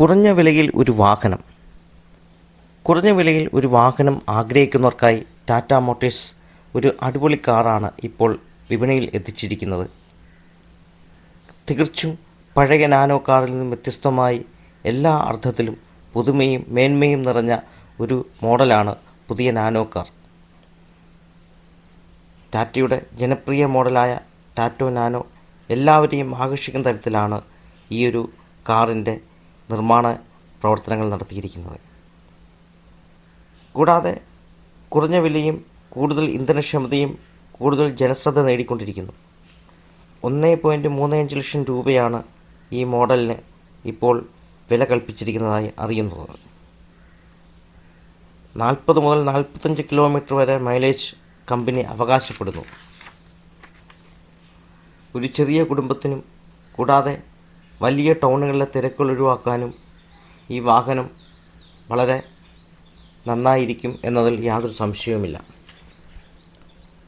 കുറഞ്ഞ വിലയിൽ ഒരു വാഹനം. കുറഞ്ഞ വിലയിൽ ഒരു വാഹനം ആഗ്രഹിക്കുന്നവർക്കായി ടാറ്റ മോട്ടേഴ്സ് ഒരു അടിപൊളി കാറാണ് ഇപ്പോൾ വിപണിയിൽ എത്തിച്ചിരിക്കുന്നത്. തികച്ചും പഴയ നാനോ കാറിൽ നിന്നും വ്യത്യസ്തമായി എല്ലാ അർത്ഥത്തിലും പുതുമയും മേന്മയും നിറഞ്ഞ ഒരു മോഡലാണ് പുതിയ നാനോ കാർ. ടാറ്റയുടെ ജനപ്രിയ മോഡലായ ടാറ്റോ നാനോ എല്ലാവരെയും ആകർഷിക്കുന്ന തരത്തിലാണ് ഈ ഒരു കാറിന്റെ നിർമ്മാണ പ്രവർത്തനങ്ങൾ നടത്തിയിരിക്കുന്നത്. കൂടാതെ കുറഞ്ഞ വിലയും കൂടുതൽ ഇന്ധനക്ഷമതയും കൂടുതൽ ജനശ്രദ്ധ നേടിക്കൊണ്ടിരിക്കുന്നു. ഒന്ന് പോയിന്റ് മൂന്ന് അഞ്ച് ലക്ഷം രൂപയാണ് ഈ മോഡലിന് ഇപ്പോൾ വില കൽപ്പിച്ചിരിക്കുന്നതായി അറിയുന്നത്. നാൽപ്പത് മുതൽ നാൽപ്പത്തഞ്ച് കിലോമീറ്റർ വരെ മൈലേജ് കമ്പനി അവകാശപ്പെടുന്നു. ഒരു ചെറിയ കുടുംബത്തിനും കൂടാതെ വലിയ ടൗണുകളിലെ തിരക്കുകൾ ഒഴിവാക്കാനും ഈ വാഹനം വളരെ നന്നായിരിക്കും എന്നതിൽ യാതൊരു സംശയവുമില്ല.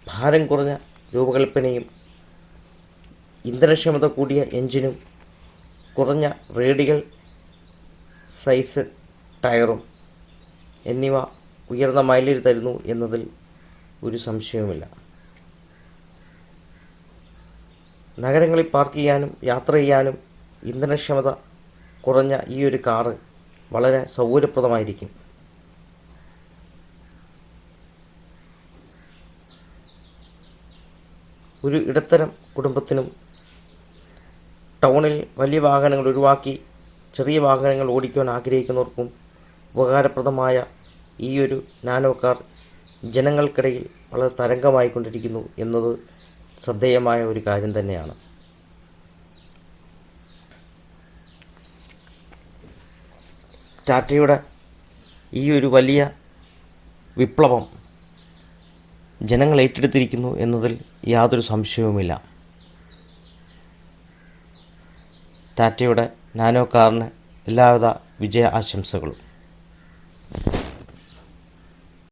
ഭാരം കുറഞ്ഞ രൂപകൽപ്പനയും ഇന്ധനക്ഷമത കൂടിയ എഞ്ചിനും കുറഞ്ഞ റേഡിയൽ സൈസ് ടയറും എന്നിവ ഉയർന്ന മൈലേജ് തരുന്നു എന്നതിൽ ഒരു സംശയവുമില്ല. നഗരങ്ങളിൽ പാർക്ക് ചെയ്യാനും യാത്ര ചെയ്യാനും ഇന്ധനക്ഷമത കുറഞ്ഞ ഈ ഒരു കാറ് വളരെ സൗകര്യപ്രദമായിരിക്കും. ഒരു ഇടത്തരം കുടുംബത്തിനും ടൗണിൽ വലിയ വാഹനങ്ങൾ ഒഴിവാക്കി ചെറിയ വാഹനങ്ങൾ ഓടിക്കുവാൻ ആഗ്രഹിക്കുന്നവർക്കും ഉപകാരപ്രദമായ ഈ ഒരു നാനോ കാർ ജനങ്ങൾക്കിടയിൽ വളരെ തരംഗമായിക്കൊണ്ടിരിക്കുന്നു എന്നത് ശ്രദ്ധേയമായ ഒരു കാര്യം തന്നെയാണ്. ടാറ്റയുടെ ഈ ഒരു വലിയ വിപ്ലവം ജനങ്ങൾ ഏറ്റെടുത്തിരിക്കുന്നു എന്നതിൽ യാതൊരു സംശയവുമില്ല. ടാറ്റയുടെ നാനോ കാറിന് എല്ലാവിധ വിജയ ആശംസകളും.